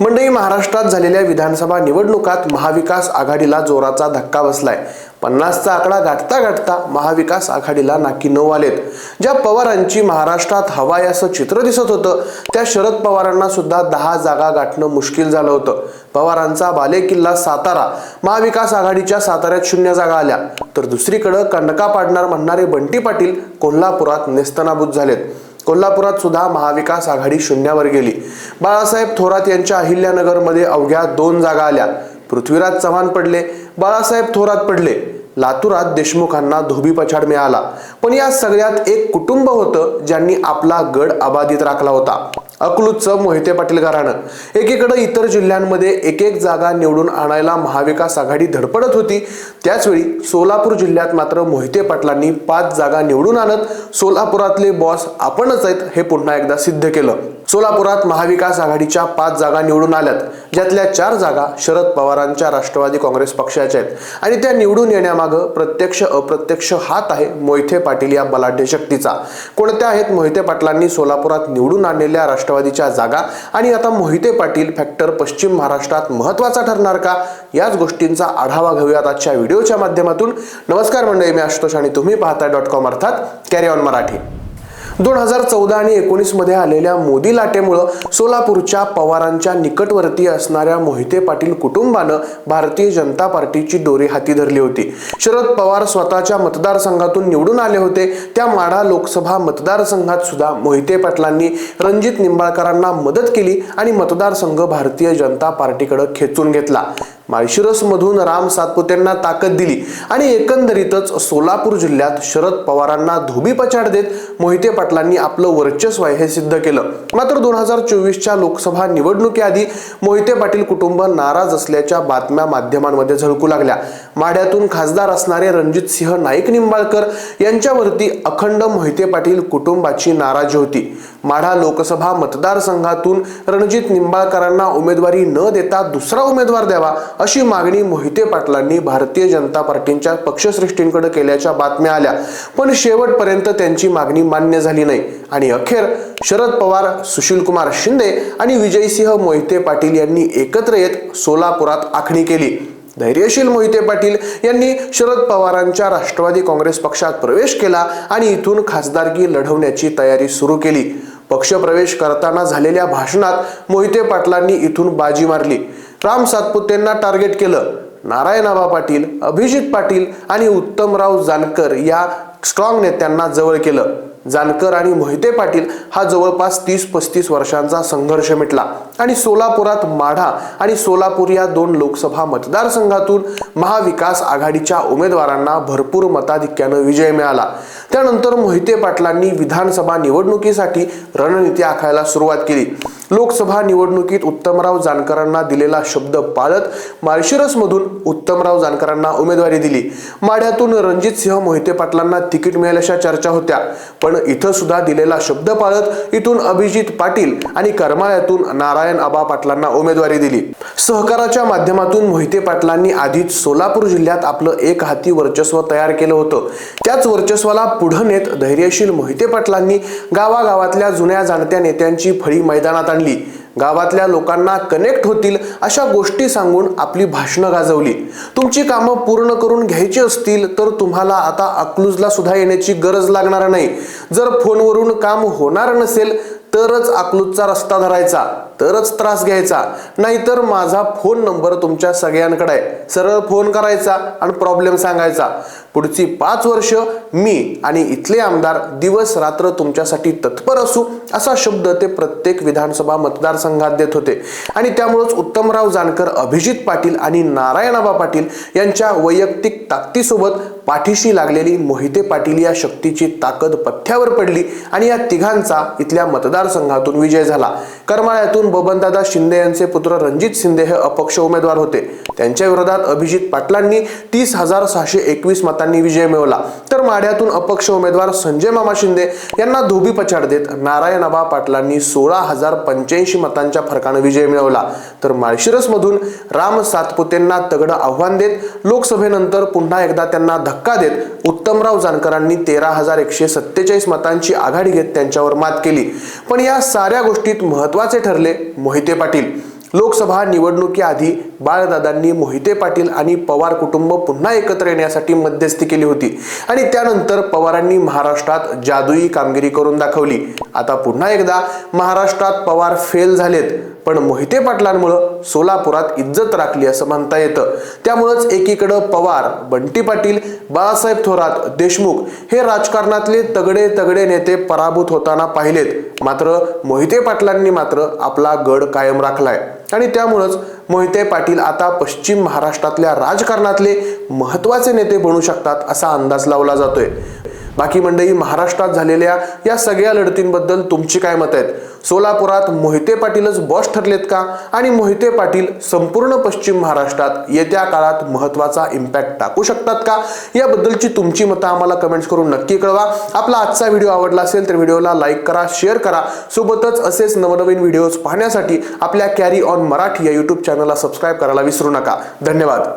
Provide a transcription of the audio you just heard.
मंडळी महाराष्ट्रात झालेल्या विधानसभा निवडणुकात महाविकास आघाडीला जोराचा धक्का बसलाय. पन्नासचा आकडा गाठता गाठता महाविकास आघाडीला नाकी नऊ आलेत. ज्या पवारांची महाराष्ट्रात हवाय असं चित्र दिसत होतं त्या शरद पवारांना सुद्धा दहा जागा गाठणं मुश्किल झालं होतं. पवारांचा बालेकिल्ला सातारा महाविकास आघाडीच्या साताऱ्यात शून्य जागा आल्या. तर दुसरीकडं कणका पाडणार म्हणणारे बंटी पाटील कोल्हापुरात नेस्तनाबूत झालेत. कोल्हापुरात सुद्धा महाविकास आघाडी शून्यावर गेली. बाळासाहेब थोरात यांच्या अहिल्यानगरमध्ये अवघ्या दोन जागा आल्या. पृथ्वीराज चव्हाण पडले बाळासाहेब थोरात पडले. लातूरात देशमुखांना धोबी पछाड मिळाला. पण या सगळ्यात एक कुटुंब होतं ज्यांनी आपला गड अबाधित राखला होता. अकलूजचं मोहिते पाटील घराणं एकीकडं इतर जिल्ह्यांमध्ये एक एक जागा निवडून आणायला महाविकास आघाडी धडपडत होती. त्याचवेळी सोलापूर जिल्ह्यात मात्र मोहिते पाटलांनी पाच जागा निवडून आणत सोलापुरातले बॉस आपणच आहेत हे पुन्हा एकदा सिद्ध केलं. सोलापुरात महाविकास आघाडीच्या पाच जागा निवडून आल्यात. ज्यातल्या चार जागा शरद पवारांच्या राष्ट्रवादी काँग्रेस पक्षाच्या आहेत. आणि त्या निवडून येण्यामागं प्रत्यक्ष अप्रत्यक्ष हात आहे मोहिते पाटील या बलाढ्य शक्तीचा. कोणत्या आहेत मोहिते पाटलांनी सोलापुरात निवडून आणलेल्या राष्ट्र राष्ट्रवादीच्या जागा आणि आता मोहिते पाटील फॅक्टर पश्चिम महाराष्ट्रात महत्त्वाचा ठरणार का? याच गोष्टींचा आढावा घेऊयात आजच्या व्हिडिओच्या माध्यमातून. नमस्कार मंडळी मी आशुतोष आणि तुम्ही पाहता डॉट कॉम अर्थात कॅरी ऑन मराठी. दोन हजार चौदा आणि एकोणीसमध्ये आलेल्या मोदी लाटेमुळं सोलापूरच्या पवारांच्या निकटवर्ती असणाऱ्या मोहिते पाटील कुटुंबानं भारतीय जनता पार्टीची दोरी हाती धरली होती. शरद पवार स्वतःच्या मतदारसंघातून निवडून आले होते. त्या माढा लोकसभा मतदारसंघात सुद्धा मोहिते पाटलांनी रणजित निंबाळकरांना मदत केली आणि मतदारसंघ भारतीय जनता पार्टीकडे खेचून घेतला. माळशिरसमधून राम सातपुतेंना ताकद दिली आणि एकंदरीतच सोलापूर जिल्ह्यात शरद पवारांना धोबी पछाड देत मोहिते पाटलांनी आपलं वर्चस्व आहे हे सिद्ध केलं. मात्र दोन हजार चोवीसच्या लोकसभा निवडणुकीआधी मोहिते पाटील कुटुंब नाराज असल्याच्या बातम्या माध्यमांमध्ये झळकू लागल्या. माढ्यातून खासदार असणारे रणजित सिंह नाईक निंबाळकर यांच्यावरती अखंड मोहिते पाटील कुटुंबाची नाराजी होती. माढा लोकसभा मतदारसंघातून रणजित निंबाळकरांना उमेदवारी न देता दुसरा उमेदवार द्यावा अशी मागणी मोहिते पाटलांनी भारतीय जनता पार्टीच्या पक्षश्रेष्ठींकडे केल्याच्या बातम्या आल्या. पण शेवटपर्यंत त्यांची मागणी मान्य झाली नाही. आणि अखेर शरद पवार सुशीलकुमार शिंदे आणि विजयसिंह मोहिते पाटील यांनी एकत्र येत सोलापुरात आखणी केली. धैर्यशील मोहिते पाटील यांनी शरद पवारांच्या राष्ट्रवादी काँग्रेस पक्षात प्रवेश केला आणि इथून खासदारकी लढवण्याची तयारी सुरू केली. पक्षप्रवेश करताना झालेल्या भाषणात मोहिते पाटलांनी इथून बाजी मारली. राम सातपुतेंना टार्गेट केलं. नारायणाबा पाटील अभिजित पाटील आणि उत्तमराव जानकर या स्ट्रॉंग नेत्यांना जवळ केलं. जानकर आणि मोहिते पाटील हा जवळपास तीस पस्तीस वर्षांचा संघर्ष मिटला. आणि सोलापुरात माढा आणि सोलापूर या दोन लोकसभा मतदारसंघातून महाविकास आघाडीच्या उमेदवारांना भरपूर मताधिक्यानं विजय मिळाला. त्यानंतर मोहिते पाटलांनी विधानसभा निवडणुकीसाठी रणनीती आखायला सुरुवात केली. लोकसभा निवडणुकीत उत्तमराव जानकरांना दिलेला शब्द पाळत माळशिरसमधून उत्तमराव जानकरांना उमेदवारी दिली. माढ्यातून रणजितसिंह मोहिते पाटलांना तिकीट मिळेल अशा चर्चा होत्या. पण इथं सुद्धा दिलेला शब्द पाळत इथून अभिजित पाटील आणि करमाळ्यातून नारायण आबा पाटलांना उमेदवारी दिली. सहकाराच्या माध्यमातून मोहिते पाटलांनी आधीच सोलापूर जिल्ह्यात आपलं एक हाती वर्चस्व तयार केलं होतं. त्याच वर्चस्वाला पुढं नेत धैर्यशील मोहिते पाटलांनी गावागावातल्या जुन्या जाणत्या नेत्यांची फळी मैदानात आणली. गावातल्या लोकांना कनेक्ट होतील अशा गोष्टी सांगून आपली भाषणं गाजवली. तुमची कामं पूर्ण करून घ्यायची असतील तर तुम्हाला आता अकलूजला सुद्धा येण्याची गरज लागणार नाही. जर फोनवरून काम होणार नसेल तरच अकलूजचा रस्ता धरायचा तरच त्रास घ्यायचा. नाहीतर माझा फोन नंबर तुमच्या सगळ्यांकडे आहे. सरळ फोन करायचा आणि प्रॉब्लेम सांगायचा. पुढची पाच वर्ष मी आणि इथले आमदार दिवस रात्र तुमच्यासाठी तत्पर असू असा शब्द ते प्रत्येक विधानसभा मतदारसंघात देत होते. आणि त्यामुळेच उत्तमराव जानकर अभिजित पाटील आणि नारायणाबा पाटील यांच्या वैयक्तिक ताकदीसोबत पाठीशी लागलेली मोहिते पाटील या शक्तीची ताकद पथ्यावर पडली आणि या तिघांचा इथल्या मतदारसंघातून विजय झाला. करमाळ्यातून बबनदादा शिंदे यांचे पुत्र रणजित शिंदे हे अपक्ष उमेदवार होते. त्यांच्या विरोधात अभिजित पाटलांनी तीस हजार सहाशे एकवीस मतांनी विजय मिळवला. तर माढ्यातून अपक्ष उमेदवार संजय मामा शिंदे यांना धोबी पछाड देत नारायणाबा पाटलांनी सोळा हजार पंच्याऐंशी मतांच्या फरकानं विजय मिळवला. तर माळशिरसमधून राम सातपुतेंना तगडं आव्हान देत लोकसभेनंतर पुन्हा एकदा त्यांना धक्का देत उत्तमराव जानकरांनी तेरा हजार एकशे सत्तेचाळीस मतांची आघाडी घेत त्यांच्यावर मात केली. पण या साऱ्या गोष्टीत महत्त्वाचे ठरले मोहिते पाटील. लोकसभा निवडणुकीआधी बाळदादांनी मोहिते पाटील आणि पवार कुटुंब पुन्हा एकत्र येण्यासाठी मध्यस्थी केली होती. आणि त्यानंतर पवारांनी महाराष्ट्रात जादुई कामगिरी करून दाखवली. आता पुन्हा एकदा महाराष्ट्रात पवार फेल झालेत. पण मोहिते पाटलांमुळं सोलापुरात इज्जत राखली असं म्हणता येतं. त्यामुळंच एकीकडं पवार बंटी पाटील बाळासाहेब थोरात देशमुख हे राजकारणातले तगडे तगडे नेते पराभूत होताना पाहिलेत. मात्र मोहिते पाटलांनी मात्र आपला गड कायम राखलाय. आणि त्यामुळंच मोहिते पाटील आता पश्चिम महाराष्ट्रातल्या राजकारणातले महत्त्वाचे नेते बनू शकतात असा अंदाज लावला जातोय. बाकी मंडळी महाराष्ट्रात झालेल्या या सगळ्या लढतींबद्दल तुमची काय मत आहेत? सोलापुरात मोहिते पाटीलच बॉस ठरलेत का? आणि मोहिते पाटील संपूर्ण पश्चिम महाराष्ट्रात येत्या काळात महत्त्वाचा इम्पॅक्ट टाकू शकतात का? याबद्दलची तुमची मतं आम्हाला कमेंट्स करून नक्की कळवा. आपला आजचा व्हिडिओ आवडला असेल तर व्हिडिओला लाईक करा शेअर करा. सोबतच असेच नवनवीन व्हिडिओज पाहण्यासाठी आपल्या कॅरी ऑन मराठी या यूट्यूब चॅनलला सबस्क्राईब करायला विसरू नका. धन्यवाद.